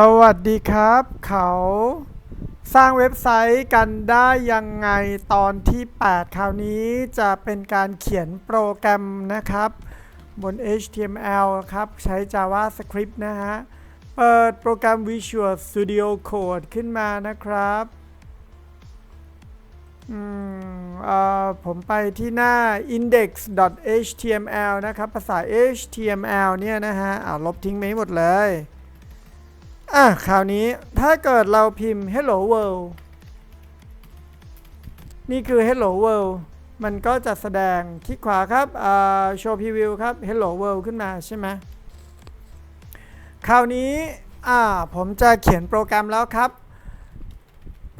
สวัสดีครับ เขาสร้างเว็บไซต์กันได้ยังไงตอนที่ 8 คราวนี้จะเป็นการเขียนโปรแกรมนะครับ บน HTML ครับใช้ JavaScript นะฮะ เปิดโปรแกรม Visual Studio Code ขึ้นมานะครับอืมเอ่อผมไปที่หน้า index.html นะครับ ภาษา HTML เนี่ยนะฮะอ่าลบทิ้งไปให้หมดเลย อะคราวนี้ถ้าเกิดเราพิมพ์ hello world นี่คือ hello world มันก็จะแสดงคลิกขวาครับอ่า show preview ครับ hello world ขึ้นมาใช่ไหมคราวนี้อ่าผมจะเขียนโปรแกรมแล้วครับ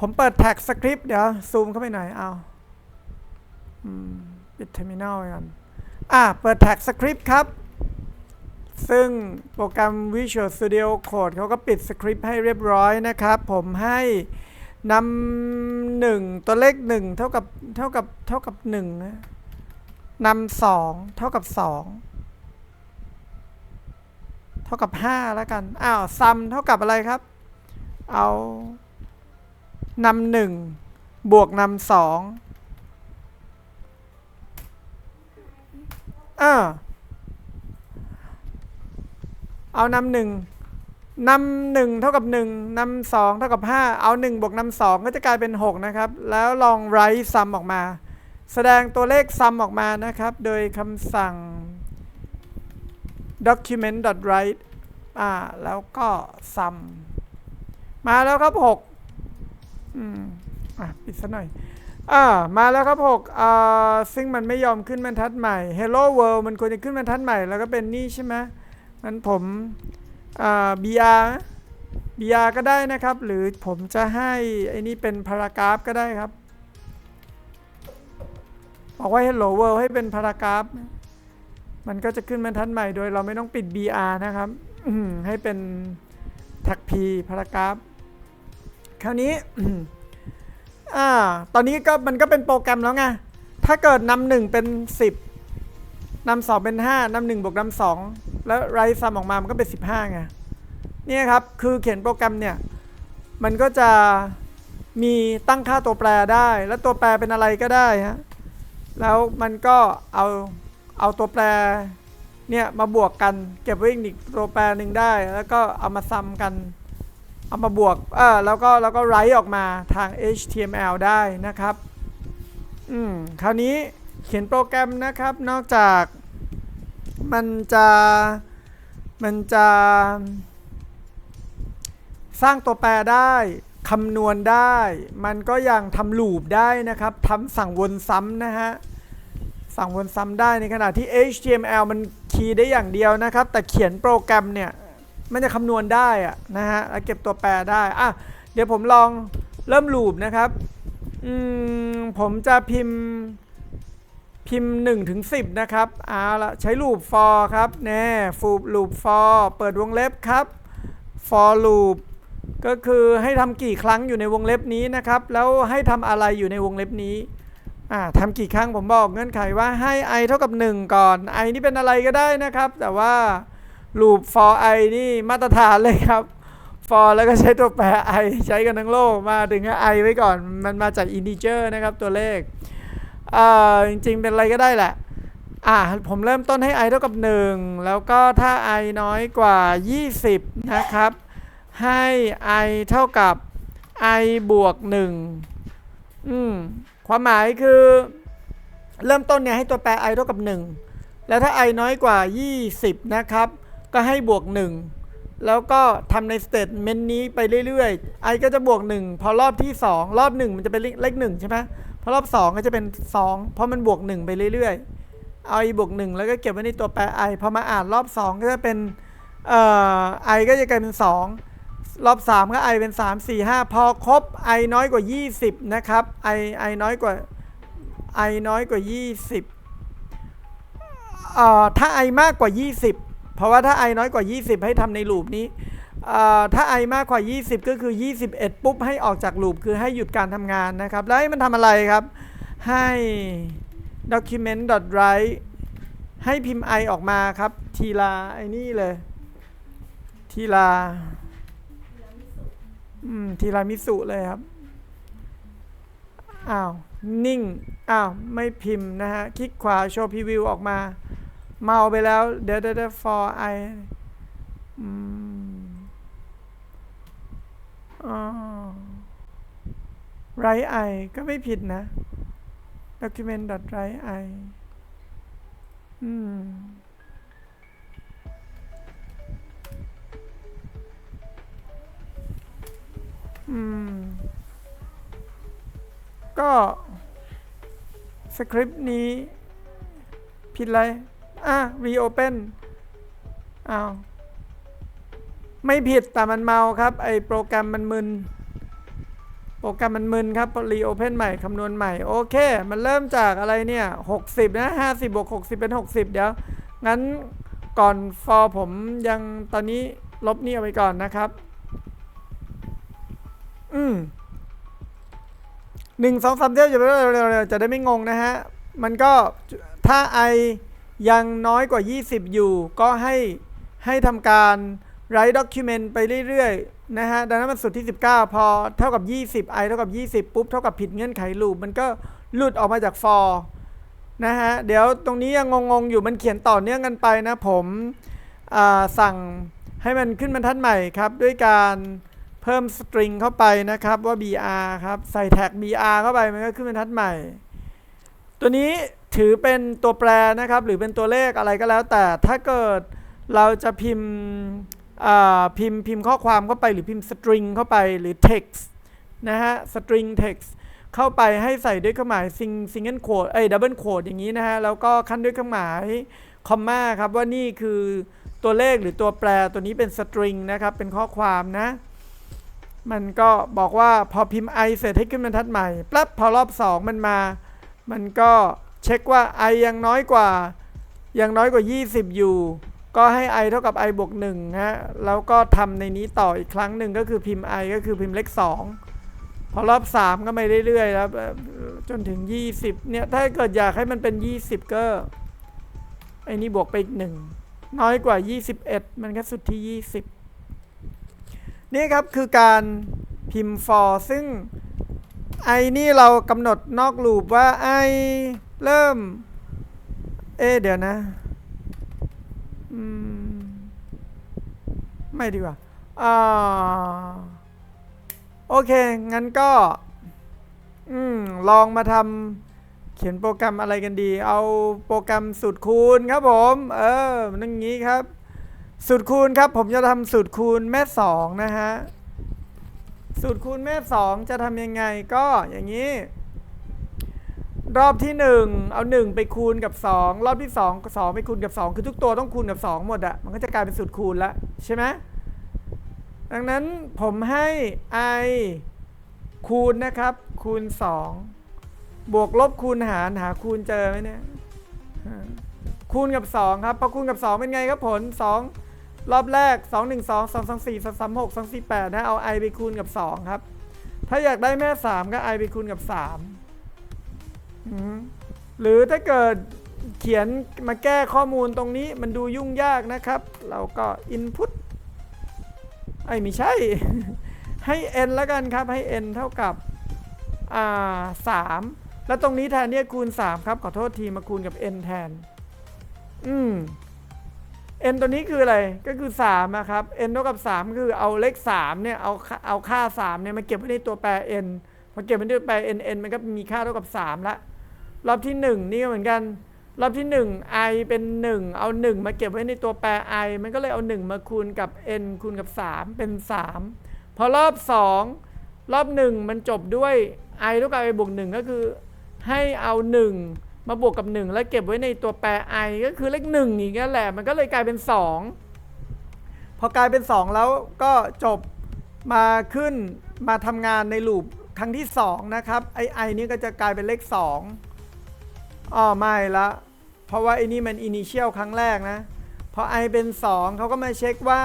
ผมเปิดแท็กสคริปต์เดี๋ยว ซูมเข้าไปหน่อยเอาอืมปิดเทอร์มินอลก่อนอ่าเปิดแท็กสคริปต์ครับ ซึ่งโปรแกรม Visual Studio Code เขาก็ปิดสคริปต์ให้เรียบร้อยนะครับ ผมให้นำหนึ่งตัวเลขหนึ่งเท่ากับเท่ากับเท่ากับหนึ่งนะนำสองเท่ากับสองเท่ากับห้าแล้วกัน อ้าวซัมเท่ากับอะไรครับ เอานำหนึ่งบวกนำสองอ่า เอานำหนึ่งนำหนึ่งเท่ากับหนึ่งนำสองเท่ากับห้าเอาหนึ่งบวกนำสองก็จะกลายเป็นหกนะครับ แล้วลองไรซัมออกมา แสดงตัวเลขซัมออกมานะครับ โดยคำสั่ง document.write อ่า แล้วก็ซัมมาแล้วครับหกอืม อะ ปิดซะหน่อย อ่า มาแล้วครับหกอ่า ซึ่งมันไม่ยอมขึ้นบรรทัดใหม่ Hello World มันควรจะขึ้นบรรทัดใหม่ แล้วก็เป็นนี่ใช่ไหม งั้นผมอ่า BR BR ก็ได้นะครับ หรือผมจะให้ไอ้นี่เป็นพารากราฟก็ได้ครับ บอกว่า Hello World ให้เป็นพารากราฟ มันก็จะขึ้นบรรทัดใหม่โดยเราไม่ต้องปิด BR นะครับให้เป็นแท็ก P พารากราฟ คราวนี้อ่าตอนนี้ก็มันก็เป็นโปรแกรมแล้วไง ถ้าเกิดนำหนึ่งเป็น 10 นำสองเป็นห้านำหนึ่งบวกนำสองแล้วไรซัมออกมามันก็เป็นสิบห้าไงเนี่ยครับคือเขียนโปรแกรมเนี่ยมันก็จะมีตั้งค่าตัวแปรได้ แล้วตัวแปรเป็นอะไรก็ได้ฮะแล้วมันก็เอาเอาตัวแปรเนี่ยมาบวกกันเก็บไว้อีกตัวแปรหนึ่งได้ แล้วก็เอามาซ้ำกัน เอามาบวกเออแล้วก็แล้วก็ไรออกมาทาง HTML ได้นะครับ อืมคราวนี้เขียนโปรแกรมนะครับนอกจาก มันจะมันจะสร้างตัวแปรได้คำนวณได้ มันก็ยังทำลูปได้นะครับทำสั่งวนซ้ำนะฮะ สั่งวนซ้ำได้ในขณะที่ HTML มันคีย์ได้อย่างเดียวนะครับ แต่เขียนโปรแกรมเนี่ย มันจะคำนวณได้อะนะฮะแล้วเก็บตัวแปรได้ อะ เดี๋ยวผมลองเริ่มลูปนะครับ อืม ผมจะพิมพ์ พิมพ์1ถึง10 นะครับเอาละใช้ลูป for ครับแน่ฟูลูป for เปิดวงเล็บครับ for loop ก็คือให้ทำกี่ครั้งอยู่ในวงเล็บนี้นะครับ แล้วให้ทำอะไรอยู่ในวงเล็บนี้อ่าทำกี่ครั้งผมบอกเงื่อนไขว่าให้ i เท่ากับ 1 ก่อน i นี่เป็นอะไรก็ได้นะครับ แต่ว่า loop for i นี่มาตรฐานเลยครับ for แล้วก็ใช้ตัวแปร i ใช้กันทั้งโลกมาถึง i ไว้ก่อน มันมาจาก integer นะครับตัวเลข อ่าจริงๆ เป็นอะไรก็ได้แหละ อ่าผมเริ่มต้นให้ i เท่ากับ 1 แล้วก็ถ้า i น้อยกว่า 20 นะครับ ให้ i เท่ากับ i บวก 1 อืม ความหมายคือ เริ่มต้นเนี่ยให้ตัวแปร i เท่ากับ 1 แล้วถ้า i น้อยกว่า 20 นะครับ ก็ให้บวก 1 แล้วก็ทำในสเตทเมนต์นี้ไปเรื่อยๆ i ก็จะบวก 1 พอรอบที่ 2 รอบ 1 มันจะเป็นเลข1ใช่ไหม พอรอบ2ก็จะเป็น 2 เพราะมันบวก 1 ไปเรื่อยๆ เอา i บวก 1 แล้วก็เก็บไว้ในตัวแปร i พอมาอ่านรอบ 2 ก็จะเป็นเอ่อ i ก็จะกลายเป็น 2 รอบ 3 ก็ i เป็น 3 4 5 พอครบ i น้อยกว่า 20 นะครับ i i น้อยกว่า i น้อยกว่า 20เอ่อถ้า i มากกว่า 20 เพราะว่าถ้า i น้อยกว่า 20 ให้ทำในลูปนี้ ถ้า i มากกว่า 20 ก็คือ 21 ปุ๊บให้ออกจากลูปคือให้หยุดการทำงานนะครับ แล้วให้มันทำอะไรครับ ให้ document.write ให้พิมพ์ i ออกมาครับ ทีละไอ้นี่เลย ทีละอืมทีรามิสุเลยครับ อ้าว นิ่ง อ้าว ไม่พิมพ์นะฮะ คลิกขวาโชว์พรีวิวออกมา เมาไปแล้ว เดี๋ยวเดี๋ยวเดี๋ยว for i อืม อ๋อ right i ก็ไม่ผิดนะ document right i อืมอืม ก็สคริปต์นี้ ผิดอะไร อะ reopen อ้าว ไม่ผิดแต่มันเมาครับ ไอโปรแกรมมันมึน โปรแกรมมันมึนครับ reopen ใหม่คำนวณใหม่ โอเค มันเริ่มจากอะไรเนี่ย 60 นะ 50บวก60 เป็น 60 เดี๋ยว งั้นก่อน for ผมยังตอนนี้ลบนี่เอาไปก่อนนะครับ อืมหนึ่งสองสามเที่ยวจะได้จะได้ไม่งงนะฮะ มันก็ถ้า i ยังน้อยกว่า 20 อยู่ ก็ให้ให้ทำการ write document ไปเรื่อยๆนะฮะดังนั้นมันสุดที่ 19 พอเท่ากับ 20 i เท่ากับ 20 ปุ๊บ เท่ากับผิดเงื่อนไขลูปมันก็หลุดออกมาจาก for นะฮะ เดี๋ยวตรงนี้ยังงงๆ อยู่มันเขียนต่อเนื่องกันไปนะ ผมสั่งให้มันขึ้นบรรทัดใหม่ครับ ด้วยการเพิ่มสตริงเข้าไปนะครับว่า br ครับใส่แท็ก br เข้าไปมันก็ขึ้นบรรทัดใหม่ ตัวนี้ถือเป็นตัวแปรนะครับ หรือเป็นตัวเลขอะไรก็แล้วแต่ถ้าเกิดเราจะพิมพ์ พิมพ์พิมพ์ข้อความเข้าไปหรือพิมพ์สตริงเข้าไปหรือ text นะฮะ string text เข้าไปให้ใส่ด้วยเครื่องหมาย sing single quote เอ้ย double quote อย่างนี้นะฮะ แล้วก็ขั้นด้วยเครื่องหมายคอมมาครับ ว่านี่คือตัวเลขหรือตัวแปรตัวนี้เป็น string นะครับ เป็นข้อความนะ มันก็บอกว่าพอพิมพ์ i เสร็จให้ขึ้นบรรทัดใหม่ปั๊บพอรอบ 2 มันมา มันก็เช็คว่า i ยังน้อยกว่ายังน้อยกว่า 20 อยู่ ก็ให้ i เท่ากับ i บวก1ฮะแล้วก็ทำในนี้ต่ออีกครั้งหนึ่งก็คือพิมพ์ i ก็คือพิมพ์เลข2พอรอบ 3 ก็ไปเรื่อยๆแล้วจนถึง 20เนี่ยถ้าเกิดอยากให้มันเป็น 20 ก็ไอ้นี่บวกไปอีกหนึ่งน้อยกว่า 21 มันก็สุดที่ 20 นี่ครับคือการพิมพ์ for ซึ่งไอนี่เรากำหนดนอกลูปว่าไอเริ่ม เอเดี๋ยวนะ อืม ไม่ดีกว่าอ่าโอเค งั้นก็ อืม ลองมาทำเขียนโปรแกรมอะไรกันดี เอาโปรแกรมสูตรคูณครับผม เออ มันต้องอย่างนี้ครับ สูตรคูณครับ ผมจะทำสูตรคูณแม่สองนะฮะ สูตรคูณแม่สองจะทำยังไงก็อย่างนี้ รอบที่หนึ่งเอาหนึ่งไปคูณกับสองรอบที่สองสองไปคูณกับสองคือทุกตัวต้องคูณกับสองหมดอะมันก็จะกลายเป็นสูตรคูณแล้วใช่ไหมดังนั้นผมให้ i คูณนะครับ คูณ 2 บวกลบคูณหารหาคูณเจอไหมเนี่ยคูณกับ 2 ครับพอคูณกับ 2 เป็นไงครับผล 2 รอบแรก 2 1 2 2 2 4 3 3 6 2 4 8นะเอา i ไปคูณกับ 2 ครับ ถ้าอยากได้แม่ 3 ก็ i ไปคูณกับ3อืม หรือถ้าเกิดเขียนมาแก้ข้อมูลตรงนี้มันดูยุ่งยากนะครับ เราก็ input ไอ้ไม่ใช่ ให้ n แล้วกันครับ ให้ n เท่ากับอ่าสามแล้วตรงนี้แทนเนี่ยคูณ 3 ครับ ขอโทษทีมาคูณกับ n แทน อืม n ตัวนี้คืออะไร ก็คือ3นะครับ n เท่ากับ 3 คือเอาเลข3เนี่ย เอาเอาค่า3เนี่ยมาเก็บไว้ในตัวแปร n พอเก็บไว้ในตัวแปร n n มันก็มีค่าเท่ากับ3ละ รอบที่ 1 นี่ก็เหมือนกัน รอบที่ 1 i เป็น 1 เอา 1 มาเก็บไว้ในตัวแปร i มันก็เลยเอา 1 มาคูณกับ n คูณกับ 3 เป็น 3 พอรอบ 2 รอบ 1 มันจบด้วย i เท่ากับ i บวก 1 ก็คือ ให้เอา 1 มาบวกกับ 1 แล้วเก็บไว้ในตัวแปร i ก็คือเลข1อีกนั่นแหละ มันก็เลยกลายเป็น 2 พอกลายเป็น 2 แล้วก็จบมาขึ้นมาทำงานในลูปครั้งที่ 2 นะครับไอไอนี้ก็จะกลายเป็นเลข 2 อ๋อไม่ละ เพราะว่าไอ้นี่มัน initial ครั้งแรกนะพอ i เป็น 2 เขาก็มาเช็คว่า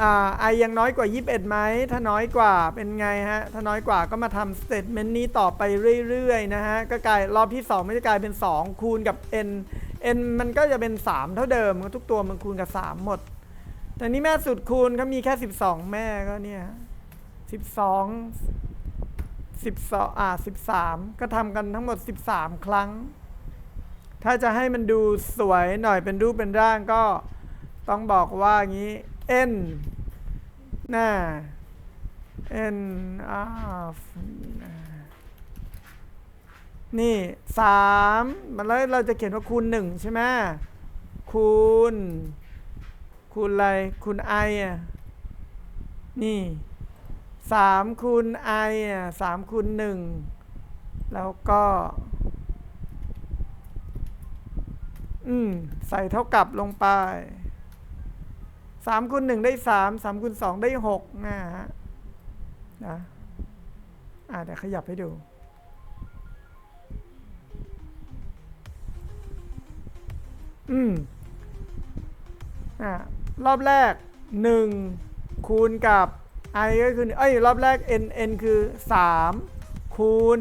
อ่า i ยังน้อยกว่า 21ไหม ถ้าน้อยกว่าเป็นไงฮะ ถ้าน้อยกว่าก็มาทำ statement นี้ต่อไปเรื่อยๆนะฮะ ก็กลายรอบที่ 2 ไม่ได้กลายเป็น 2 คูณกับ n n มันก็จะเป็น 3 เท่าเดิมทุกตัวมันคูณกับ 3 หมด แต่นี่แม่สุดคูณเขามีแค่ 12 แม่ก็เนี่ยสิบสองสิบสองอ่าสิบสามก็ทำกันทั้งหมดสิบสามครั้ง ถ้าจะให้มันดูสวยหน่อยเป็นรูปเป็นร่างก็ต้องบอกว่างี้ n น่า n of นี่สามมันแล้วเราจะเขียนว่าคูณหนึ่งใช่ไหมคูณ คูณอะไร คูณ i อะ นี่สามคูณ i อะสามคูณหนึ่งแล้วก็ อืมใส่เท่ากับลงไปสามคูณหนึ่งได้สามสามคูณสองได้หกนะฮะนะอ่าเดี๋ยวขยับให้ดูอืมอ่ารอบแรก 1 คูณกับ i ก็คือเอ้ยรอบแรก n n คือ 3 คูณ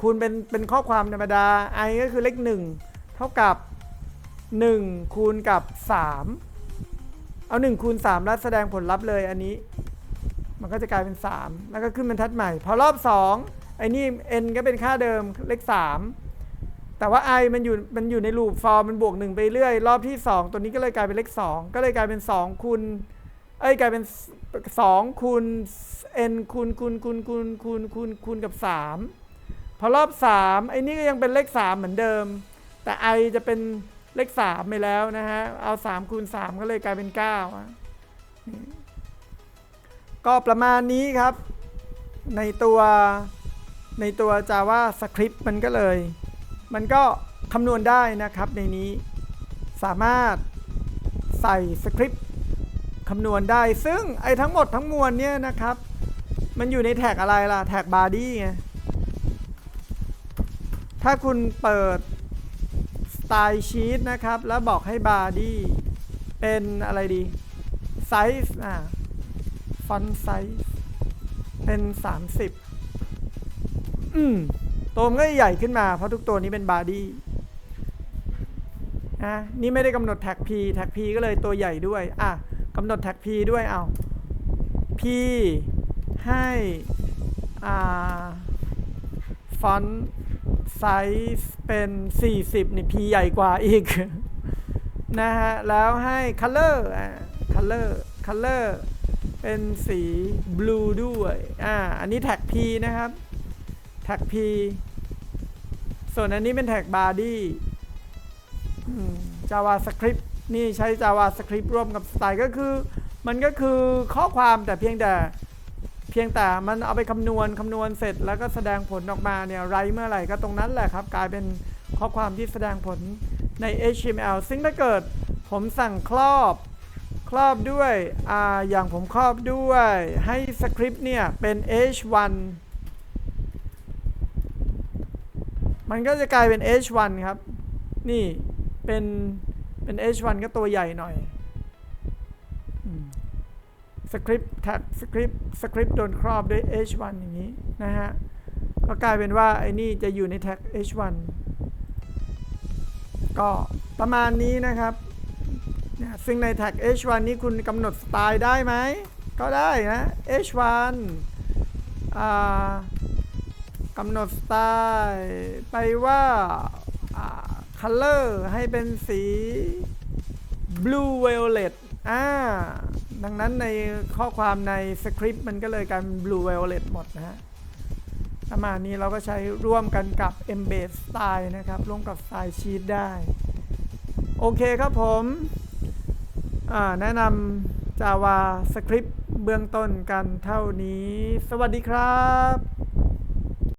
คูณเป็นเป็นข้อความธรรมดา i ก็คือเลข1 เท่ากับ 1 คูณกับ 3 เอา 1 คูณ 3 แล้วแสดงผลลัพธ์เลยอันนี้ มันก็จะกลายเป็น 3 แล้วก็ขึ้นบรรทัดใหม่ พอรอบ 2 ไอ้นี่ n ก็เป็นค่าเดิมเลข 3 แต่ว่า i มันอยู่มันอยู่ในลูปฟอร์มมันบวก 1 ไปเรื่อย รอบที่ 2 ตัวนี้ก็เลยกลายเป็นเลข 2 ก็เลยกลายเป็น 2 คูณเอ้ยกลายเป็น 2 คูณ n คูณคูณคูณคูณคูณคูณคูณกับ 3 พอรอบ 3 ไอ้นี่ก็ยังเป็นเลข 3 เหมือนเดิม แต่ i จะเป็น เลข3ไปแล้วนะฮะ เอา3คูณ3ก็เลยกลายเป็น9อะนี่ก็ประมาณนี้ครับ ในตัวในตัว Java Script มันก็เลย มันก็คำนวณได้นะครับในนี้สามารถใส่สคริปต์คำนวณได้ ซึ่งไอ้ทั้งหมดทั้งมวลเนี่ยนะครับ มันอยู่ในแท็กอะไรล่ะ แท็ก body ไง ถ้าคุณเปิด style sheet นะครับ แล้วบอกให้ body เป็นอะไรดี size อ่า font size เป็น 30 อืมตัวมันก็ใหญ่ขึ้นมา เพราะทุกตัวนี้เป็นบาร์ดี้นะนี่ไม่ได้กำหนดแท็ก P แท็ก P ก็เลยตัวใหญ่ด้วย อะกำหนดแท็ก P ด้วยเอา P ให้ อ่า ฟอนต์ ไซส์เป็น 40 นี่ P ใหญ่กว่าอีก นะฮะ แล้วให้ color อ่า color color เป็นสี blue ด้วย อ่า อันนี้แท็ก P นะครับ แท็ก P ส่วนอันนี้เป็นแท็ก body JavaScript นี่ใช้ JavaScript ร่วมกับ Style ก็คือ มันก็คือข้อความแต่เพียงแต่ พียงแต่มันเอาไปคำนวณคำนวณเสร็จ แล้วก็แสดงผลออกมาเนี่ยไรเมื่อไหร่ก็ตรงนั้นแหละครับ กลายเป็นข้อความที่แสดงผลใน HTML ซึ่งถ้าเกิดผมสั่งครอบครอบด้วยออย่างผมครอบด้วยให้สคริปต์เนี่ยเป็น h1 มันก็จะกลายเป็น h1 ครับ นี่เป็นเป็น h1 ก็ตัวใหญ่หน่อย สคริปต์แท็กสคริปต์สคริปต์โดนครอบด้วย h1 อย่างนี้นะฮะ ก็กลายเป็นว่าไอ้นี่จะอยู่ในแท็ก h1 ก็ประมาณนี้นะครับนะซึ่งในแท็ก h1 นี้คุณกำหนดสไตล์ได้ไหม ก็ได้นะ h1 อ่ากำหนดสไตล์ไปว่าอ่า color ให้เป็นสี blue violet อ่า ดังนั้นในข้อความในสคริปต์มันก็เลยกลายเป็น blue violet หมดนะฮะประมาณนี้เราก็ใช้ร่วมกันกับ embed style นะครับ ร่วมกับ style sheet ได้ โอเคครับผมแนะนำ Java Script เบื้องต้นกันเท่านี้ สวัสดีครับ